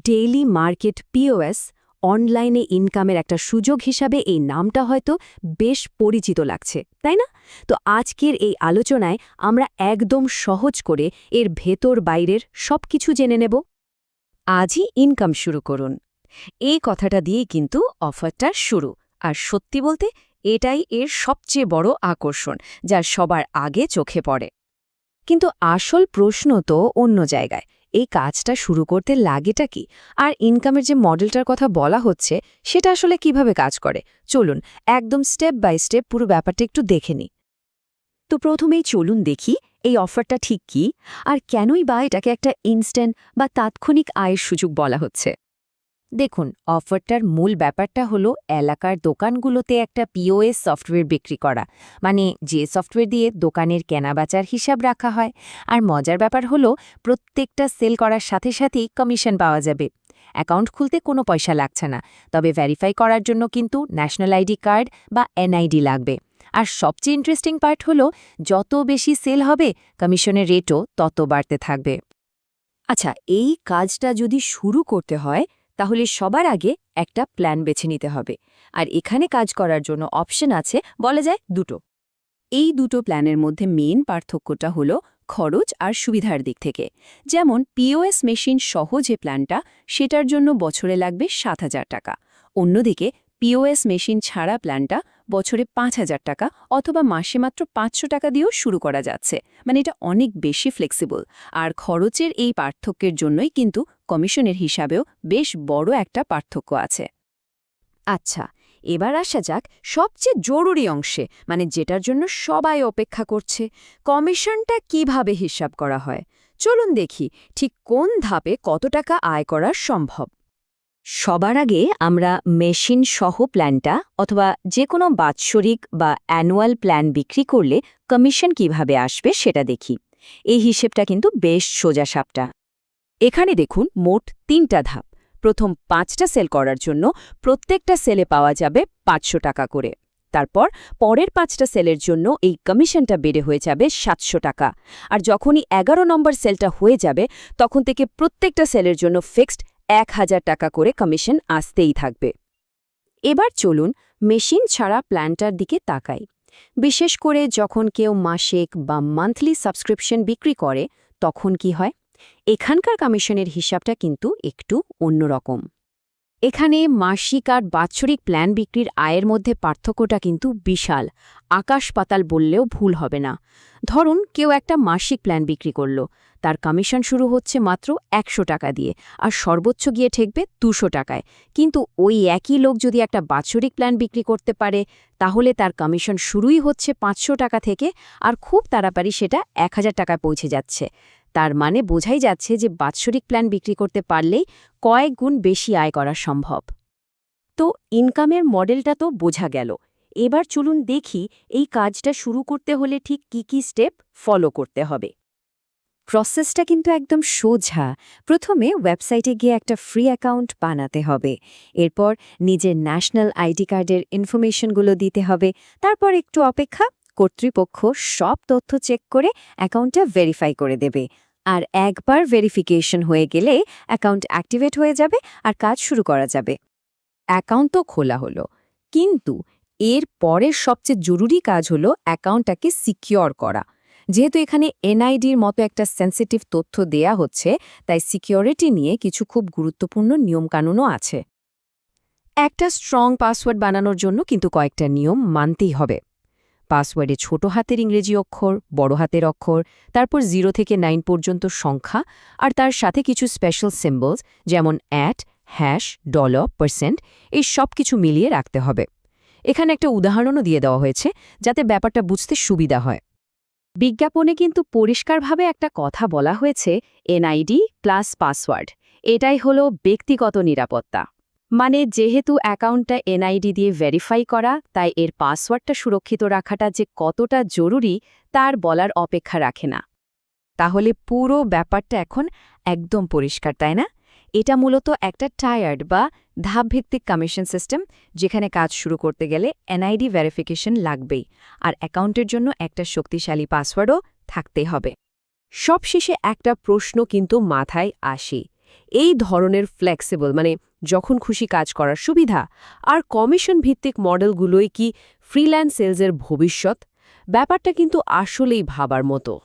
Daily market POS অনলাইনে ইনকামের একটা সুযোগ হিসাবে এই নামটা হয়তো বেশ পরিচিত লাগছে, তাই না? তো আজকের এই আলোচনায় আমরা একদম সহজ করে এর ভেতর বাইরের সব কিছু জেনে নেব। আজই ইনকাম শুরু করুন। এই কথাটা দিয়েই কিন্তু অফারটা শুরু। আর সত্যি বলতে এটাই এর সবচেয়ে বড় আকর্ষণ, যা সবার আগে চোখে পড়ে। কিন্তু আসল প্রশ্ন তো অন্য জায়গায়। এই কাজটা শুরু করতে লাগেটা কি? আর ইনকামের যে মডেলটার কথা বলা হচ্ছে, সেটা আসলে কীভাবে কাজ করে? চলুন, একদম স্টেপ বাই স্টেপ পুরো ব্যাপারটা একটু দেখে নিই। তো প্রথমেই চলুন দেখি, এই অফারটা ঠিক কি? আর কেনই বা এটাকে একটা ইনস্ট্যান্ট বা তাৎক্ষণিক আয়ের সুযোগ বলা হচ্ছে? দেখুন, অফারটার মূল ব্যাপারটা হলো এলাকার দোকানগুলোতে একটা পিওএস সফটওয়্যার বিক্রি করা। মানে যে সফটওয়্যার দিয়ে দোকানের কেনাবেচার হিসাব রাখা হয়। আর মজার ব্যাপার হলো প্রত্যেকটা সেল করার সাথে সাথেই কমিশন পাওয়া যাবে। অ্যাকাউন্ট খুলতে কোনো পয়সা লাগছে না। তবে ভেরিফাই করার জন্য কিন্তু ন্যাশনাল আইডি কার্ড বা এনআইডি লাগবে। আর সবচেয়ে ইন্টারেস্টিং পার্ট হলো যত বেশি সেল হবে, কমিশনের রেটও তত বাড়তে থাকবে। আচ্ছা এই কাজটা যদি শুরু করতে হয় তাহলে সবার আগে একটা প্ল্যান বেছে নিতে হবে। আর এখানে কাজ করার জন্য অপশন আছে, বলা যায় দুটো। এই দুটো প্ল্যানের মধ্যে মেন পার্থক্যটা হলো খরচ আর সুবিধার দিক থেকে। যেমন পিওএস মেশিন সহ যে প্ল্যানটা, সেটার জন্য বছরে লাগবে সাত হাজার টাকা। অন্যদিকে পিওএস মেশিন ছাড়া প্ল্যানটা বছরে পাঁচ হাজার টাকা অথবা মাসে মাত্র পাঁচশো টাকা দিয়েও শুরু করা যাচ্ছে। মানে এটা অনেক বেশি ফ্লেক্সিবল আর খরচের এই পার্থক্যের জন্যই কিন্তু কমিশনের হিসাবেও বেশ বড় একটা পার্থক্য আছে। আচ্ছা এবার আসা যাক সবচেয়ে জরুরি অংশে মানে যেটার জন্য সবাই অপেক্ষা করছে। কমিশনটা কীভাবে হিসাব করা হয়? চলুন দেখি ঠিক কোন ধাপে কত টাকা আয় করা সম্ভব। সবার আগে আমরা মেশিন সহ প্ল্যানটা অথবা যে কোনো বাৎসরিক বা অ্যানুয়াল প্ল্যান বিক্রি করলে কমিশন কীভাবে আসবে সেটা দেখি। এই হিসেবটা কিন্তু বেশ সোজা সাপটা। এখানে দেখুন মোট তিনটা ধাপ। প্রথম পাঁচটা সেল করার জন্য প্রত্যেকটা সেলে পাওয়া যাবে পাঁচশো টাকা করে। তারপর পরের পাঁচটা সেলের জন্য এই কমিশনটা বেড়ে হয়ে যাবে সাতশো টাকা। আর যখনই এগারো নম্বর সেলটা হয়ে যাবে, তখন থেকে প্রত্যেকটা সেলের জন্য ফিক্সড এক হাজার টাকা করে কমিশন আসতেই থাকবে। এবার চলুন মেশিন ছাড়া প্ল্যান্টার দিকে তাকাই। বিশেষ করে যখন কেউ মাসিক বা মান্থলি সাবস্ক্রিপশন বিক্রি করে, তখন কি হয়? এখানকার কমিশনের হিসাবটা কিন্তু একটু অন্যরকম। এখানে মাসিক আর বাৎসরিক প্ল্যান বিক্রির আয়ের মধ্যে পার্থক্যটা কিন্তু বিশাল। আকাশ পাতাল বললেও ভুল হবে না। ধরুন, কেউ একটা মাসিক প্ল্যান বিক্রি করল। তার কমিশন শুরু হচ্ছে মাত্র একশো টাকা দিয়ে আর সর্বোচ্চ গিয়ে ঠেকবে দুশো টাকায়। কিন্তু ওই একই লোক যদি একটা বাৎসরিক প্ল্যান বিক্রি করতে পারে, তাহলে তার কমিশন শুরুই হচ্ছে পাঁচশো টাকা থেকে আর খুব তাড়াতাড়ি সেটা এক হাজার টাকায় পৌঁছে যাচ্ছে। তার মানে বোঝাই যাচ্ছে যে বাৎসরিক প্ল্যান বিক্রি করতে পারলেই কয়েক গুণ বেশি আয় করা সম্ভব। তো ইনকামের মডেলটা তো বোঝা গেল। এবার চলুন দেখি এই কাজটা শুরু করতে হলে ঠিক কি কি স্টেপ ফলো করতে হবে। প্রসেসটা কিন্তু একদম সোজা। প্রথমে ওয়েবসাইটে গিয়ে একটা ফ্রি অ্যাকাউন্ট বানাতে হবে। এরপর নিজের ন্যাশনাল আইডি কার্ডের ইনফরমেশনগুলো দিতে হবে। তারপর একটু অপেক্ষা কর্তৃপক্ষ সব তথ্য চেক করে অ্যাকাউন্টটা ভেরিফাই করে দেবে। আর একবার ভেরিফিকেশন হয়ে গেলে অ্যাকাউন্ট অ্যাক্টিভেট হয়ে যাবে আর কাজ শুরু করা যাবে। অ্যাকাউন্ট তো খোলা হলো, কিন্তু এর পরের সবচেয়ে জরুরি কাজ হলো অ্যাকাউন্টটাকে সিকিওর করা। যেহেতু এখানে এনআইডির মতো একটা সেন্সিটিভ তথ্য দেয়া হচ্ছে, তাই সিকিউরিটি নিয়ে কিছু খুব গুরুত্বপূর্ণ নিয়মকানুনও আছে। একটা স্ট্রং পাসওয়ার্ড বানানোর জন্য কিন্তু কয়েকটা নিয়ম মানতেই হবে। পাসওয়ার্ডে ছোট হাতের ইংরেজি অক্ষর, বড় হাতের অক্ষর, তারপর জিরো থেকে নাইন পর্যন্ত সংখ্যা আর তার সাথে কিছু স্পেশাল সিম্বলস যেমন অ্যাট হ্যাশ ডলার পার্সেন্ট এই সব কিছু মিলিয়ে রাখতে হবে। এখানে একটা উদাহরণও দিয়ে দেওয়া হয়েছে যাতে ব্যাপারটা বুঝতে সুবিধা হয়। বিজ্ঞাপনে কিন্তু পরিষ্কারভাবে একটা কথা বলা হয়েছে এনআইডি প্লাস পাসওয়ার্ড এটাই হলো ব্যক্তিগত নিরাপত্তা। মানে যেহেতু অ্যাকাউন্টটা এনআইডি দিয়ে ভেরিফাই করা, তাই এর পাসওয়ার্ডটা সুরক্ষিত রাখাটা যে কতটা জরুরি, তার বলার অপেক্ষা রাখে না। তাহলে পুরো ব্যাপারটা এখন একদম পরিষ্কার, তাই না? এটা মূলত একটা টায়ার্ড বা ধাপভিত্তিক কমিশন সিস্টেম যেখানে কাজ শুরু করতে গেলে এনআইডি ভেরিফিকেশন লাগবেই, আর অ্যাকাউন্টের জন্য একটা শক্তিশালী পাসওয়ার্ডও থাকতেই হবে। সবশেষে একটা প্রশ্ন কিন্তু মাথায় আসে। এই ধরনের ফ্লেক্সিবল মানে যখন খুশি কাজ করার সুবিধা। আর কমিশন ভিত্তিক মডেলগুলোই কি ফ্রিল্যান্স সেলসের ভবিষ্যৎ? ব্যাপারটা কিন্তু আসলেই ভাবার মতো।